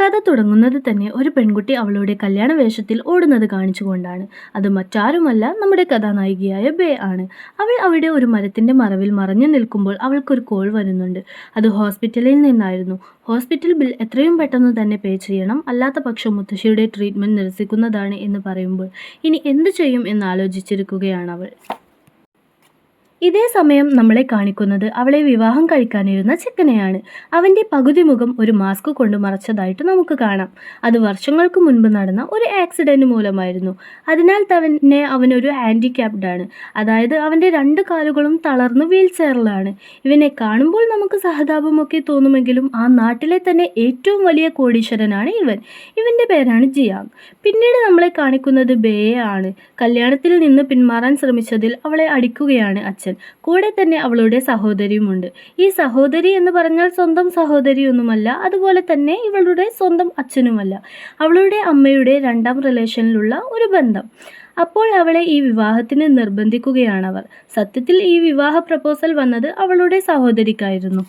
കഥ തുടങ്ങുന്നത് തന്നെ ഒരു പെൺകുട്ടി അവളുടെ കല്യാണ വേഷത്തിൽ ഓടുന്നത് കാണിച്ചുകൊണ്ടാണ്. അത് മറ്റാരുമല്ല നമ്മുടെ കഥാനായികയായ ബേ ആണ്. അവൾ അവിടെ ഒരു മരത്തിന്റെ മറവിൽ മറഞ്ഞു നിൽക്കുമ്പോൾ അവൾക്കൊരു കോൾ വരുന്നുണ്ട്. അത് ഹോസ്പിറ്റലിൽ നിന്നായിരുന്നു. ഹോസ്പിറ്റൽ ബിൽ എത്രയും പെട്ടെന്ന് തന്നെ പേ ചെയ്യണം. അല്ലാത്ത പക്ഷം മുത്തശ്ശിയുടെ ട്രീറ്റ്മെന്റ് നിരസിക്കുന്നതാണ് എന്ന് പറയുമ്പോൾ ഇനി എന്തു ചെയ്യും എന്ന് ആലോചിച്ചിരിക്കുകയാണ് അവൾ. ഇതേ സമയം നമ്മളെ കാണിക്കുന്നത് അവളെ വിവാഹം കഴിക്കാനിരുന്ന ചെക്കനെയാണ്. അവന്റെ പകുതി മുഖം ഒരു മാസ്ക് കൊണ്ട് മറച്ചതായിട്ട് നമുക്ക് കാണാം. അത് വർഷങ്ങൾക്ക് മുൻപ് നടന്ന ഒരു ആക്സിഡന്റ് മൂലമായിരുന്നു. അതിനാൽ തന്നെ അവനൊരു ഹാൻഡിക്യാപ്ഡ് ആണ്. അതായത് അവന്റെ രണ്ട് കാലുകളും തളർന്ന് വീൽ ചെയറിലാണ്. ഇവനെ കാണുമ്പോൾ നമുക്ക് സഹതാപമൊക്കെ തോന്നുമെങ്കിലും ആ നാട്ടിലെ തന്നെ ഏറ്റവും വലിയ കോടീശ്വരനാണ് ഇവൻ. ഇവന്റെ പേരാണ് ജിയാങ്. പിന്നീട് നമ്മളെ കാണിക്കുന്നത് ബേയെ ആണ് കല്യാണത്തിൽ നിന്ന് പിന്മാറാൻ ശ്രമിച്ചതിൽ അവളെ അടിക്കുകയാണ് അച്ഛൻ. കൂടെ തന്നെ അവളുടെ സഹോദരിയുമുണ്ട്. ഈ സഹോദരി എന്ന് പറഞ്ഞാൽ സ്വന്തം സഹോദരിയൊന്നുമല്ല അതുപോലെ തന്നെ ഇവളുടെ സ്വന്തം അച്ഛനുമല്ല. അവളുടെ അമ്മയുടെ രണ്ടാം റിലേഷനിലുള്ള ഒരു ബന്ധം. അപ്പോൾ അവളെ ഈ വിവാഹത്തിന് നിർബന്ധിക്കുകയാണവർ സത്യത്തിൽ ഈ വിവാഹ പ്രപ്പോസൽ വന്നത് അവളുടെ സഹോദരിക്കായിരുന്നു.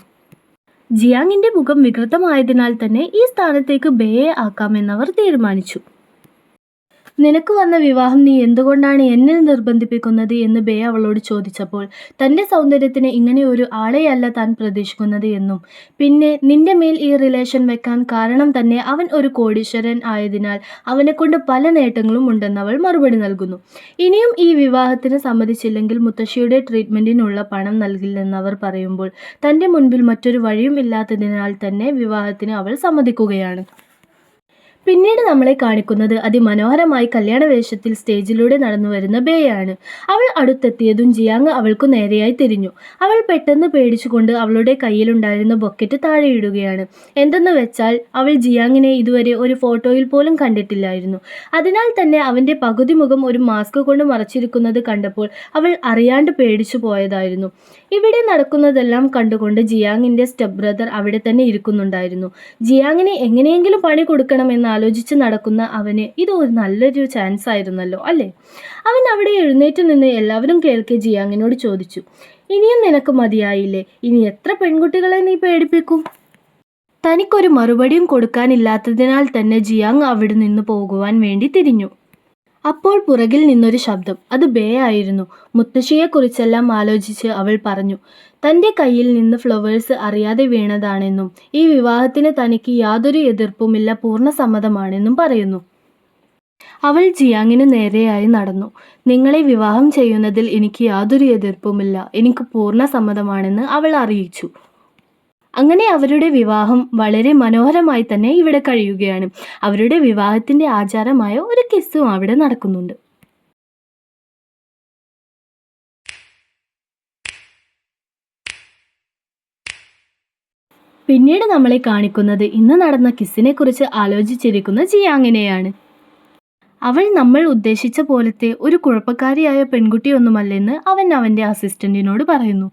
ജിയാങ്ങിന്റെ മുഖം വികൃതമായതിനാൽ തന്നെ ഈ സ്ഥാനത്തേക്ക് ബേയെ ആക്കാമെന്നവർ തീരുമാനിച്ചു. നിനക്ക് വന്ന വിവാഹം നീ എന്തുകൊണ്ടാണ് എന്നെ നിർബന്ധിപ്പിക്കുന്നത് എന്ന് ബേ അവളോട് ചോദിച്ചപ്പോൾ തന്റെ സൗന്ദര്യത്തിന് ഇങ്ങനെ ഒരു ആളെയല്ല താൻ പ്രതീക്ഷിക്കുന്നത് എന്നും. പിന്നെ നിന്റെ മേൽ ഈ റിലേഷൻ വെക്കാൻ കാരണം തന്നെ അവൻ ഒരു കോടീശ്വരൻ ആയതിനാൽ അവനെക്കൊണ്ട് പല നേട്ടങ്ങളും ഉണ്ടെന്ന് അവൾ മറുപടി നൽകുന്നു. ഇനിയും ഈ വിവാഹത്തിന് സമ്മതിച്ചില്ലെങ്കിൽ മുത്തശ്ശിയുടെ ട്രീറ്റ്മെന്റിനുള്ള പണം നൽകില്ലെന്ന് അവർ പറയുമ്പോൾ തന്റെ മുൻപിൽ മറ്റൊരു വഴിയും ഇല്ലാത്തതിനാൽ തന്നെ വിവാഹത്തിന് അവൾ സമ്മതിക്കുകയാണ്. പിന്നീട് നമ്മളെ കാണിക്കുന്നത് അതിമനോഹരമായി കല്യാണ വേഷത്തിൽ സ്റ്റേജിലൂടെ നടന്നു വരുന്ന ബേയാണ്. അവൾ അടുത്തെത്തിയതും ജിയാങ് അവൾക്കു നേരെയായി തിരിഞ്ഞു. അവൾ പെട്ടെന്ന് പേടിച്ചുകൊണ്ട് അവളുടെ കയ്യിലുണ്ടായിരുന്ന ബൊക്കറ്റ് താഴെയിടുകയാണ്. എന്തെന്ന് വെച്ചാൽ അവൾ ജിയാങ്ങിനെ ഇതുവരെ ഒരു ഫോട്ടോയിൽ പോലും കണ്ടിട്ടില്ലായിരുന്നു. അതിനാൽ തന്നെ അവന്റെ പകുതി മുഖം ഒരു മാസ്ക് കൊണ്ട് മറച്ചിരിക്കുന്നത് കണ്ടപ്പോൾ അവൾ അറിയാണ്ട് പേടിച്ചു പോയതായിരുന്നു. ഇവിടെ നടക്കുന്നതെല്ലാം കണ്ടുകൊണ്ട് ജിയാങ്ങിന്റെ സ്റ്റെപ്പ് ബ്രദർ അവിടെ തന്നെ ഇരിക്കുന്നുണ്ടായിരുന്നു. ജിയാങ്ങിനെ എങ്ങനെയെങ്കിലും പണി കൊടുക്കണമെന്ന് ആലോചിച്ച് നടക്കുന്ന അവന് ഇത് ഒരു നല്ലൊരു ചാൻസ് ആയിരുന്നല്ലോ അല്ലേ? അവൻ അവിടെ എഴുന്നേറ്റ് നിന്ന് എല്ലാവരും കേൾക്കെ ജിയാങ്ങിനോട് ചോദിച്ചു ഇനിയും നിനക്ക് മതിയായില്ലേ? ഇനി എത്ര പെൺകുട്ടികളെ നീ പേടിപ്പിക്കും? തനിക്കൊരു മറുപടിയും കൊടുക്കാനില്ലാത്തതിനാൽ തന്നെ ജിയാങ് അവിടെ നിന്ന് പോകുവാൻ വേണ്ടി തിരിഞ്ഞു. അപ്പോൾ പുറകിൽ നിന്നൊരു ശബ്ദം. അത് ബേ ആയിരുന്നു. മുത്തശ്ശിയെക്കുറിച്ചെല്ലാം ആലോചിച്ച് അവൾ പറഞ്ഞു തന്റെ കയ്യിൽ നിന്ന് ഫ്ലവേഴ്സ് അറിയാതെ വീണതാണെന്നും ഈ വിവാഹത്തിന് തനിക്ക് യാതൊരു എതിർപ്പുമില്ല പൂർണ സമ്മതമാണെന്നും പറയുന്നു. അവൾ ജിയാങ്ങിന് നേരെയായി നടന്നു നിങ്ങളെ വിവാഹം ചെയ്യുന്നതിൽ എനിക്ക് യാതൊരു എതിർപ്പുമില്ല എനിക്ക് പൂർണ സമ്മതമാണെന്ന് അവൾ അറിയിച്ചു. അങ്ങനെ അവരുടെ വിവാഹം വളരെ മനോഹരമായി തന്നെ ഇവിടെ കഴിയുകയാണ്. അവരുടെ വിവാഹത്തിന്റെ ആചാരമായ ഒരു കിസ്സും അവിടെ നടക്കുന്നുണ്ട്. പിന്നീട് നമ്മളെ കാണിക്കുന്നത് ഇന്ന് നടന്ന കിസ്സിനെ കുറിച്ച് ആലോചിച്ചിരിക്കുന്ന ജിയാങ്ങിനെയാണ്. അവൾ നമ്മൾ ഉദ്ദേശിച്ച പോലത്തെ ഒരു കുഴപ്പക്കാരിയായ പെൺകുട്ടിയൊന്നുമല്ലെന്ന് അവൻ അവന്റെ അസിസ്റ്റന്റിനോട് പറയുന്നു.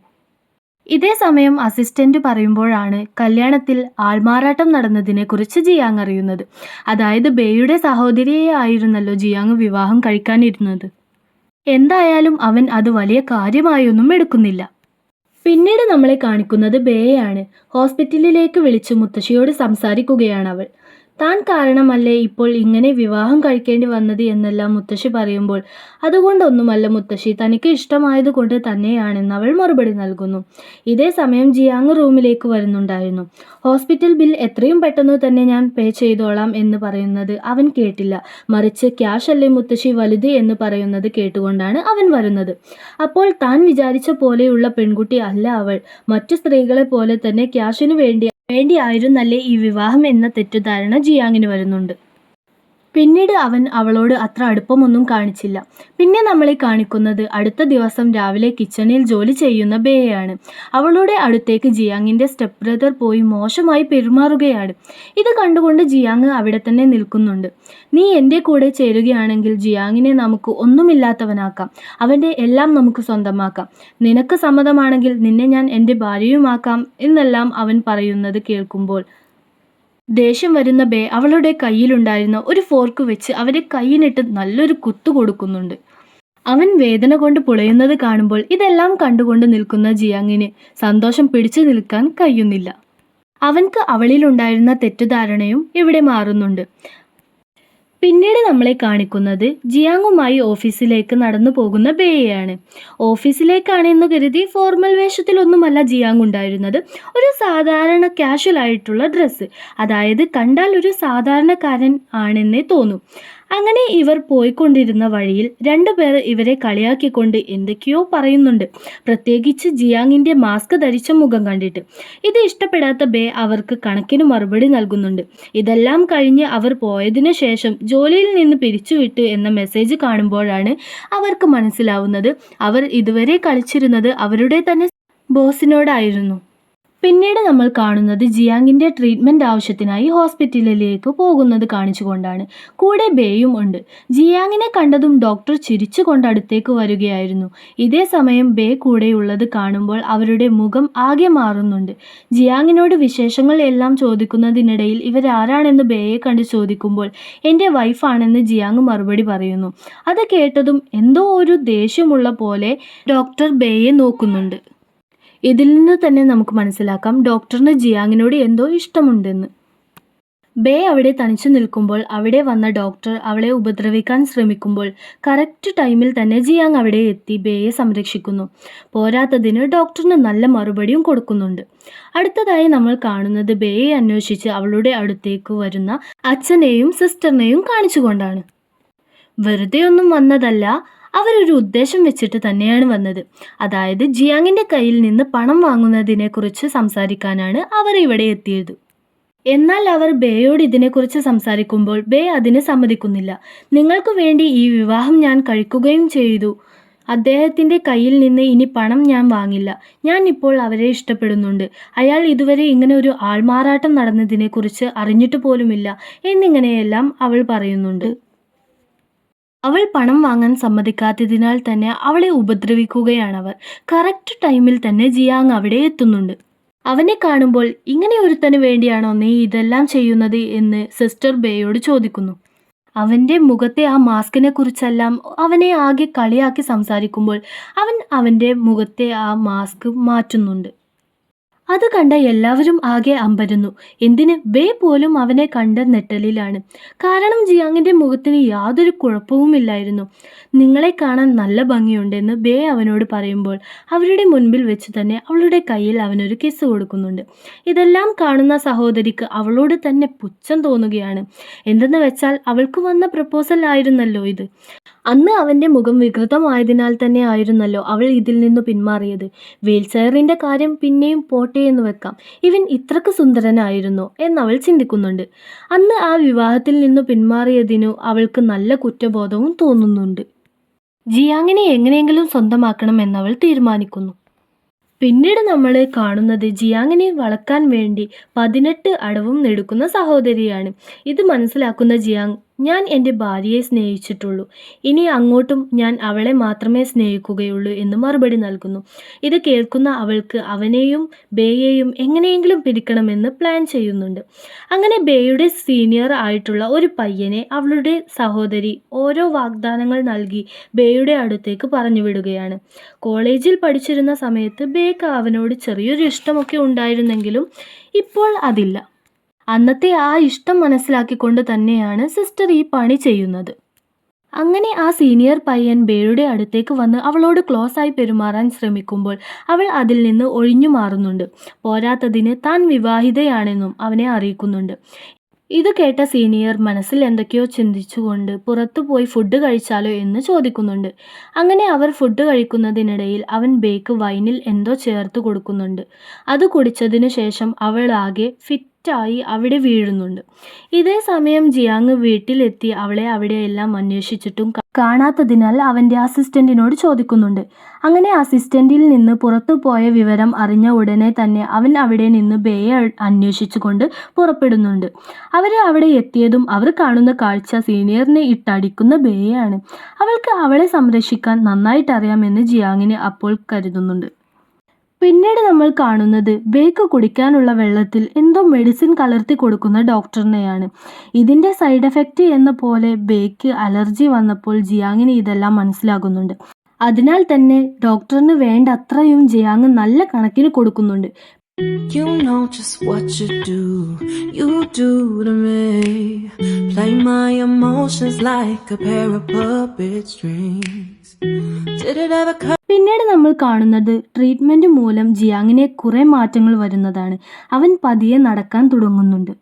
ഇതേ സമയം അസിസ്റ്റന്റ് പറയുമ്പോഴാണ് കല്യാണത്തിൽ ആൾമാറാട്ടം നടന്നതിനെ കുറിച്ച് ജിയാങ് അറിയുന്നത്. അതായത് ബേയുടെ സഹോദരിയെ ആയിരുന്നല്ലോ ജിയാങ് വിവാഹം കഴിക്കാനിരുന്നത്. എന്തായാലും അവൻ അത് വലിയ കാര്യമായൊന്നും എടുക്കുന്നില്ല. പിന്നീട് നമ്മളെ കാണിക്കുന്നത് ബേയാണ് ഹോസ്പിറ്റലിലേക്ക് വിളിച്ച് മുത്തശ്ശിയോട് സംസാരിക്കുകയാണ് അവൾ താൻ കാരണമല്ലേ ഇപ്പോൾ ഇങ്ങനെ വിവാഹം കഴിക്കേണ്ടി വന്നത് എന്നെല്ലാം മുത്തശ്ശി പറയുമ്പോൾ. അതുകൊണ്ടൊന്നുമല്ല മുത്തശ്ശി തനിക്ക് ഇഷ്ടമായതുകൊണ്ട് തന്നെയാണെന്ന് അവൾ മറുപടി നൽകുന്നു. ഇതേ സമയം ജിയാങ് റൂമിലേക്ക് വരുന്നുണ്ടായിരുന്നു. ഹോസ്പിറ്റൽ ബിൽ എത്രയും പെട്ടെന്ന് തന്നെ ഞാൻ പേ ചെയ്തോളാം എന്ന് പറയുന്നത് അവൻ കേട്ടില്ല. മറിച്ച് ക്യാഷ് അല്ലേ മുത്തശ്ശി വലുത് എന്ന് പറയുന്നത് കേട്ടുകൊണ്ടാണ് അവൻ വരുന്നത്. അപ്പോൾ താൻ വിചാരിച്ച പോലെയുള്ള പെൺകുട്ടി അല്ല അവൾ. മറ്റു സ്ത്രീകളെ പോലെ തന്നെ ക്യാഷിനു വേണ്ടി വേണ്ടിയായിരുന്നല്ലേ ഈ വിവാഹം എന്ന തെറ്റിദ്ധാരണ ജിയാങ്ങിന് വരുന്നുണ്ട്. പിന്നീട് അവൻ അവളോട് അത്ര അടുപ്പമൊന്നും കാണിച്ചില്ല. പിന്നെ നമ്മളെ കാണിക്കുന്നത് അടുത്ത ദിവസം രാവിലെ കിച്ചണിൽ ജോലി ചെയ്യുന്ന ബേയാണ്. അവളുടെ അടുത്തേക്ക് ജിയാങ്ങിന്റെ സ്റ്റെപ്പ് ബ്രദർ പോയി മോശമായി പെരുമാറുകയാണ്. ഇത് കണ്ടുകൊണ്ട് ജിയാങ് അവിടെ തന്നെ നിൽക്കുന്നുണ്ട്. നീ എന്റെ കൂടെ ചേരുകയാണെങ്കിൽ ജിയാങ്ങിനെ നമുക്ക് ഒന്നുമില്ലാത്തവനാക്കാം. അവന്റെ എല്ലാം നമുക്ക് സ്വന്തമാക്കാം. നിനക്ക് സമ്മതമാണെങ്കിൽ നിന്നെ ഞാൻ എന്റെ ഭാര്യയുമാക്കാം എന്നെല്ലാം അവൻ പറയുന്നത് കേൾക്കുമ്പോൾ ദേഷ്യം വരുന്ന ബേ അവളുടെ കയ്യിലുണ്ടായിരുന്ന ഒരു ഫോർക്ക് വെച്ച് അവരെ കയ്യിനിട്ട് നല്ലൊരു കുത്തു കൊടുക്കുന്നുണ്ട്. അവൻ വേദന കൊണ്ട് പുളയുന്നത് കാണുമ്പോൾ ഇതെല്ലാം കണ്ടുകൊണ്ട് നിൽക്കുന്ന ജിയാങ്ങിന് സന്തോഷം പിടിച്ചു നിൽക്കാൻ കഴിയുന്നില്ല. അവൻക്ക് അവളിലുണ്ടായിരുന്ന തെറ്റിദ്ധാരണയും ഇവിടെ മാറുന്നുണ്ട്. പിന്നീട് നമ്മളെ കാണിക്കുന്നത് ജിയാങ്ങുമായി ഓഫീസിലേക്ക് നടന്നു പോകുന്ന ഓഫീസിലേക്കാണ് ഓഫീസിലേക്കാണെന്ന് കരുതി ഫോർമൽ വേഷത്തിലൊന്നുമല്ല ജിയാങ് ഉണ്ടായിരുന്നത്. ഒരു സാധാരണ കാഷ്വൽ ആയിട്ടുള്ള ഡ്രസ്സ് അതായത് കണ്ടാൽ ഒരു സാധാരണക്കാരൻ ആണെന്നേ തോന്നും. അങ്ങനെ ഇവർ പോയിക്കൊണ്ടിരുന്ന വഴിയിൽ രണ്ടുപേർ ഇവരെ കളിയാക്കിക്കൊണ്ട് എന്തൊക്കെയോ പറയുന്നുണ്ട്. പ്രത്യേകിച്ച് ജിയാങ്ങിന്റെ മാസ്ക് ധരിച്ച മുഖം കണ്ടിട്ട്. ഇത് ഇഷ്ടപ്പെടാത്ത ബേ അവർക്ക് കണക്കിന് മറുപടി നൽകുന്നുണ്ട്. ഇതെല്ലാം കഴിഞ്ഞ് അവർ പോയതിനു ശേഷം ജോലിയിൽ നിന്ന് പിരിച്ചുവിട്ടു എന്ന മെസ്സേജ് കാണുമ്പോഴാണ് അവർക്ക് മനസ്സിലാവുന്നത്. അവർ ഇതുവരെ കളിച്ചിരുന്നത് അവരുടെ തന്നെ ബോസിനോടായിരുന്നു. പിന്നീട് നമ്മൾ കാണുന്നത് ജിയാങ്ങിന്റെ ട്രീറ്റ്മെന്റ് ആവശ്യത്തിനായി ഹോസ്പിറ്റലിലേക്ക് പോകുന്നത് കാണിച്ചുകൊണ്ടാണ്. കൂടെ ബേയും ഉണ്ട്. ജിയാങ്ങിനെ കണ്ടതും ഡോക്ടർ ചിരിച്ചുകൊണ്ട് അടുത്തേക്ക് വരികയായിരുന്നു. ഇതേ സമയം ബേ കൂടെയുള്ളത് കാണുമ്പോൾ അവരുടെ മുഖം ആകെ മാറുന്നുണ്ട്. ജിയാങ്ങിനോട് വിശേഷങ്ങൾ എല്ലാം ചോദിക്കുന്നതിനിടയിൽ ഇവരാരാണെന്ന് ബേയെ കണ്ട് ചോദിക്കുമ്പോൾ എന്റെ വൈഫാണെന്ന് ജിയാങ് മറുപടി പറയുന്നു. അത് കേട്ടതും എന്തോ ഒരു ദേഷ്യമുള്ള പോലെ ഡോക്ടർ ബേയെ നോക്കുന്നുണ്ട്. ഇതിൽ നിന്ന് തന്നെ നമുക്ക് മനസ്സിലാക്കാം ഡോക്ടറിന് ജിയാങ്ങിനോട് എന്തോ ഇഷ്ടമുണ്ടെന്ന്. ബേ അവിടെ തനിച്ചു നിൽക്കുമ്പോൾ അവിടെ വന്ന ഡോക്ടർ അവളെ ഉപദ്രവിക്കാൻ ശ്രമിക്കുമ്പോൾ കറക്റ്റ് ടൈമിൽ തന്നെ ജിയാങ് അവിടെ എത്തി ബേയെ സംരക്ഷിക്കുന്നു. പോരാത്തതിന് ഡോക്ടറിന് നല്ല മറുപടിയും കൊടുക്കുന്നുണ്ട്. അടുത്തതായി നമ്മൾ കാണുന്നത് ബേയെ അന്വേഷിച്ച് അവളുടെ അടുത്തേക്ക് വരുന്ന അച്ഛനെയും സിസ്റ്ററിനെയും കാണിച്ചുകൊണ്ടാണ്. വെറുതെ ഒന്നും വന്നതല്ല. അവരൊരു ഉദ്ദേശം വെച്ചിട്ട് തന്നെയാണ് വന്നത്. അതായത് ജിയാങ്ങിന്റെ കയ്യിൽ നിന്ന് പണം വാങ്ങുന്നതിനെക്കുറിച്ച് സംസാരിക്കാനാണ് അവർ ഇവിടെ എത്തിയത്. എന്നാൽ അവർ ബേയോട് ഇതിനെക്കുറിച്ച് സംസാരിക്കുമ്പോൾ ബേ അതിന് സമ്മതിക്കുന്നില്ല. നിങ്ങൾക്ക് വേണ്ടി ഈ വിവാഹം ഞാൻ കഴിക്കുകയും ചെയ്തു. അദ്ദേഹത്തിന്റെ കയ്യിൽ നിന്ന് ഇനി പണം ഞാൻ വാങ്ങില്ല. ഞാൻ ഇപ്പോൾ അവരെ ഇഷ്ടപ്പെടുന്നുണ്ട്. അയാൾ ഇതുവരെ ഇങ്ങനെ ഒരു ആൾമാറാട്ടം നടന്നതിനെക്കുറിച്ച് അറിഞ്ഞിട്ട് പോലുമില്ല എന്നിങ്ങനെയെല്ലാം അവൾ പറയുന്നുണ്ട്. അവൾ പണം വാങ്ങാൻ സമ്മതിക്കാത്തതിനാൽ തന്നെ അവളെ ഉപദ്രവിക്കുകയാണ് ഉപദ്രവിക്കുകയാണവർ. കറക്റ്റ് ടൈമിൽ തന്നെ ജിയാങ് അവിടെ എത്തുന്നുണ്ട്. അവനെ കാണുമ്പോൾ ഇങ്ങനെ ഒരുത്തന് വേണ്ടിയാണോ നീ ഇതെല്ലാം ചെയ്യുന്നത് എന്ന് സിസ്റ്റർ ബേയോട് ചോദിക്കുന്നു. അവന്റെ മുഖത്തെ ആ മാസ്കിനെ കുറിച്ചെല്ലാം അവനെ ആകെ കളിയാക്കി സംസാരിക്കുമ്പോൾ അവൻ അവന്റെ മുഖത്തെ ആ മാസ്ക് മാറ്റുന്നുണ്ട്. അത് കണ്ട എല്ലാവരും ആകെ അമ്പരുന്നു. എന്തിന്? ബേ പോലും അവനെ കണ്ട നെട്ടലിലാണ്. കാരണം ജിയാങ്ങിന്റെ മുഖത്തിന് യാതൊരു കുഴപ്പവുമില്ലായിരുന്നു. നിങ്ങളെ കാണാൻ നല്ല ഭംഗിയുണ്ടെന്ന് ബേ അവനോട് പറയുമ്പോൾ അവരുടെ മുൻപിൽ വെച്ച് തന്നെ അവളുടെ കയ്യിൽ അവനൊരു കിസ് കൊടുക്കുന്നുണ്ട്. ഇതെല്ലാം കാണുന്ന സഹോദരിക്ക് അവളോട് തന്നെ പുച്ഛം തോന്നുകയാണ്. എന്തെന്ന് വെച്ചാൽ അവൾക്ക് വന്ന പ്രപ്പോസൽ ആയിരുന്നല്ലോ ഇത്. അന്ന് അവന്റെ മുഖം വികൃതമായതിനാൽ തന്നെ ആയിരുന്നല്ലോ അവൾ ഇതിൽ നിന്ന് പിന്മാറിയത്. വീൽചെയറിന്റെ കാര്യം പിന്നെയും പോട്ടെ എന്ന് വെക്കാം. ഇവൻ ഇത്രക്ക് സുന്ദരനായിരുന്നോ എന്നവൾ ചിന്തിക്കുന്നുണ്ട്. അന്ന് ആ വിവാഹത്തിൽ നിന്ന് പിന്മാറിയതിനു അവൾക്ക് നല്ല കുറ്റബോധവും തോന്നുന്നുണ്ട്. ജിയാങ്ങിനെ എങ്ങനെയെങ്കിലും സ്വന്തമാക്കണം എന്നവൾ തീരുമാനിക്കുന്നു. പിന്നീട് നമ്മൾ കാണുന്നത് ജിയാങ്ങിനെ വളക്കാൻ വേണ്ടി പതിനെട്ട് അടവും നെടുക്കുന്ന സഹോദരിയാണ്. ഇത് മനസ്സിലാക്കുന്ന ജിയാങ് ഞാൻ എന്റെ ഭാര്യയെ സ്നേഹിച്ചിട്ടുള്ളൂ. ഇനി അങ്ങോട്ടും ഞാൻ അവളെ മാത്രമേ സ്നേഹിക്കുകയുള്ളൂ എന്ന് മറുപടി നൽകുന്നു. ഇത് കേൾക്കുന്ന അവൾക്ക് അവനെയും ബേയെയും എങ്ങനെയെങ്കിലും പിരിക്കണമെന്ന് പ്ലാൻ ചെയ്യുന്നുണ്ട്. അങ്ങനെ ബേയുടെ സീനിയർ ആയിട്ടുള്ള ഒരു പയ്യനെ അവളുടെ സഹോദരി ഓരോ വാഗ്ദാനങ്ങൾ നൽകി ബേയുടെ അടുത്തേക്ക് പറഞ്ഞു വിടുകയാണ് കോളേജിൽ പഠിച്ചിരുന്ന സമയത്ത് ബേക്ക് അവനോട് ചെറിയൊരു ഇഷ്ടമൊക്കെ ഉണ്ടായിരുന്നെങ്കിലും ഇപ്പോൾ അതില്ല. അന്നത്തെ ആ ഇഷ്ടം മനസ്സിലാക്കിക്കൊണ്ട് തന്നെയാണ് സിസ്റ്റർ ഈ പണി ചെയ്യുന്നത്. അങ്ങനെ ആ സീനിയർ പയ്യൻ ബേയുടെ അടുത്തേക്ക് വന്ന് അവളോട് ക്ലോസ് ആയി പെരുമാറാൻ ശ്രമിക്കുമ്പോൾ അവൾ അതിൽ നിന്ന് ഒഴിഞ്ഞു മാറുന്നുണ്ട്. പോരാത്തതിന് താൻ വിവാഹിതയാണെന്നും അവനെ അറിയിക്കുന്നുണ്ട്. ഇത് കേട്ട സീനിയർ മനസ്സിൽ എന്തൊക്കെയോ ചിന്തിച്ചുകൊണ്ട് പുറത്തു പോയി ഫുഡ് കഴിച്ചാലോ എന്ന് ചോദിക്കുന്നുണ്ട്. അങ്ങനെ അവർ ഫുഡ് കഴിക്കുന്നതിനിടയിൽ അവൻ ബേക്ക് വൈനിൽ എന്തോ ചേർത്ത് കൊടുക്കുന്നുണ്ട്. അത് കുടിച്ചതിനു ശേഷം അവൾ ആകെ ഫിറ്റായി അവിടെ വീഴുന്നുണ്ട്. ഇതേ സമയം ജിയാങ് വീട്ടിലെത്തി അവളെ അവിടെയെല്ലാം അന്വേഷിച്ചിട്ടും കാണാത്തതിനാൽ അവന്റെ അസിസ്റ്റന്റിനോട് ചോദിക്കുന്നുണ്ട്. അങ്ങനെ അസിസ്റ്റന്റിൽ നിന്ന് പുറത്തു പോയ വിവരം അറിഞ്ഞ ഉടനെ തന്നെ അവൻ അവിടെ നിന്ന് ബേയെ അന്വേഷിച്ചുകൊണ്ട് പുറപ്പെടുന്നുണ്ട്. അവർ അവിടെ എത്തിയതും അവർ കാണുന്ന കാഴ്ച സീനിയറിനെ ഇട്ടടിക്കുന്ന ബേയാണ്. അവൾക്ക് അവളെ സംരക്ഷിക്കാൻ നന്നായിട്ടറിയാമെന്ന് ജിയാങ്ങിന് അപ്പോൾ കരുതുന്നുണ്ട്. പിന്നീട് നമ്മൾ കാണുന്നത് ബേക്ക് കുടിക്കാനുള്ള വെള്ളത്തിൽ എന്തോ മെഡിസിൻ കലർത്തി കൊടുക്കുന്ന ഡോക്ടറിനെയാണ് ഇതിന്റെ സൈഡ് എഫക്റ്റ് എന്ന പോലെ ബേക്ക് അലർജി വന്നപ്പോൾ ജിയാങ്ങിന് ഇതെല്ലാം മനസ്സിലാകുന്നുണ്ട് അതിനാൽ തന്നെ ഡോക്ടറിന് വേണ്ട അത്രയും ജിയാങ് നല്ല കണക്കിന് കൊടുക്കുന്നുണ്ട് You know just what you do, you do to me. Play my emotions like a pair of puppet strings. പിന്നീട് നമ്മൾ കാണുന്നത് ട്രീറ്റ്മെന്റ് മൂലം ജിയാങ്ങിനെ കുറെ മാറ്റങ്ങൾ വരുന്നതാണ്. അവൻ പതിയെ നടക്കാൻ തുടങ്ങുന്നുണ്ട്.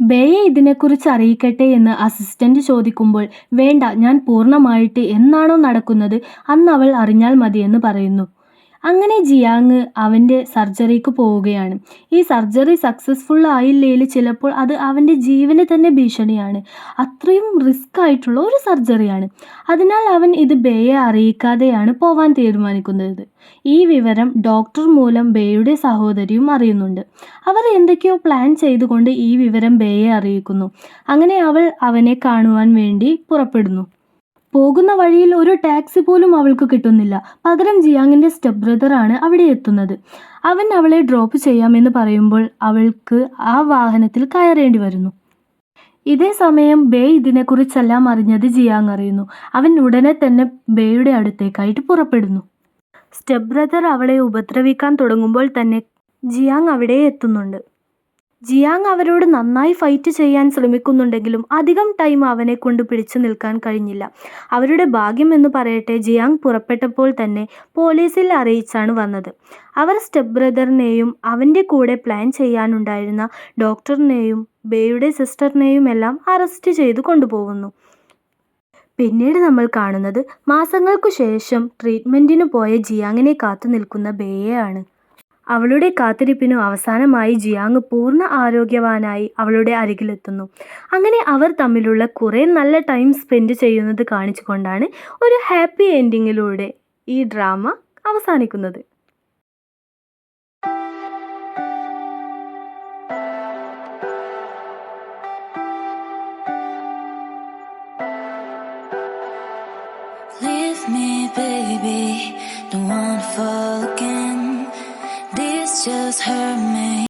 ബേയെ ഇതിനെക്കുറിച്ച് അറിയിക്കട്ടെ എന്ന് അസിസ്റ്റന്റ് ചോദിക്കുമ്പോൾ വേണ്ട ഞാൻ പൂർണമായിട്ട് എന്നാണോ നടക്കുന്നത്? അന്ന് അവൾ അറിഞ്ഞാൽ മതിയെന്ന് പറയുന്നു. അങ്ങനെ ജിയാങ് അവന്റെ സർജറിക്ക് പോവുകയാണ്. ഈ സർജറി സക്സസ്ഫുൾ ആയില്ലേൽ ചിലപ്പോൾ അത് അവന്റെ ജീവന് തന്നെ ഭീഷണിയാണ്. അത്രയും റിസ്ക് ആയിട്ടുള്ള ഒരു സർജറിയാണ്. അതിനാൽ അവൻ ഇത് ബേയെ അറിയിക്കാതെയാണ് പോവാൻ തീരുമാനിക്കുന്നത്. ഈ വിവരം ഡോക്ടർ മൂലം ബേയുടെ സഹോദരിയും അറിയുന്നുണ്ട്. അവർ എന്തൊക്കെയോ പ്ലാൻ ചെയ്തുകൊണ്ട് ഈ വിവരം ബേയെ അറിയിക്കുന്നു. അങ്ങനെ അവൾ അവനെ കാണുവാൻ വേണ്ടി പുറപ്പെടുന്നു. പോകുന്ന വഴിയിൽ ഒരു ടാക്സി പോലും അവൾക്ക് കിട്ടുന്നില്ല. പകരം ജിയാങ്ങിന്റെ സ്റ്റെപ്പ് ബ്രദറാണ് അവിടെ എത്തുന്നത്. അവൻ അവളെ ഡ്രോപ്പ് ചെയ്യാമെന്ന് പറയുമ്പോൾ അവൾക്ക് ആ വാഹനത്തിൽ കയറേണ്ടി വരുന്നു. ഇതേ സമയം ബേ ഇതിനെക്കുറിച്ചെല്ലാം അറിഞ്ഞത് ജിയാങ് അറിയുന്നു. അവൻ ഉടനെ തന്നെ ബേയുടെ അടുത്തേക്കായിട്ട് പുറപ്പെടുന്നു. സ്റ്റെപ്പ് ബ്രദർ അവളെ ഉപദ്രവിക്കാൻ തുടങ്ങുമ്പോൾ തന്നെ ജിയാങ് അവിടെ എത്തുന്നുണ്ട്. ജിയാങ് അവരോട് നന്നായി ഫൈറ്റ് ചെയ്യാൻ ശ്രമിക്കുന്നുണ്ടെങ്കിലും അധികം ടൈം അവനെ കൊണ്ട് പിടിച്ചു നിൽക്കാൻ കഴിഞ്ഞില്ല. അവരുടെ ഭാഗ്യം എന്ന് പറയട്ടെ ജിയാങ് പുറപ്പെട്ടപ്പോൾ തന്നെ പോലീസിൽ അറിയിച്ചാണ് വന്നത്. അവർ സ്റ്റെപ്പ് ബ്രദറിനെയും അവന്റെ കൂടെ പ്ലാൻ ചെയ്യാനുണ്ടായിരുന്ന ഡോക്ടറിനെയും ബേയുടെ സിസ്റ്ററിനെയും എല്ലാം അറസ്റ്റ് ചെയ്ത് കൊണ്ടുപോകുന്നു. പിന്നീട് നമ്മൾ കാണുന്നത് മാസങ്ങൾക്കു ശേഷം ട്രീറ്റ്മെന്റിന് പോയ ജിയാങ്ങിനെ കാത്തു നിൽക്കുന്ന ബേയെയാണ്. അവളുടെ കാത്തിരിപ്പിനു അവസാനമായി ജിയാങ് പൂർണ ആരോഗ്യവാനായി അവളുടെ അരികിലെത്തുന്നു അങ്ങനെ അവർ തമ്മിലുള്ള കുറേ നല്ല ടൈം സ്പെൻഡ് ചെയ്യുന്നത് കാണിച്ചുകൊണ്ടാണ് ഒരു ഹാപ്പി എൻഡിങ്ങിലൂടെ ഈ ഡ്രാമ അവസാനിക്കുന്നത് Leave me, baby. Don't wanna fall just hurt me.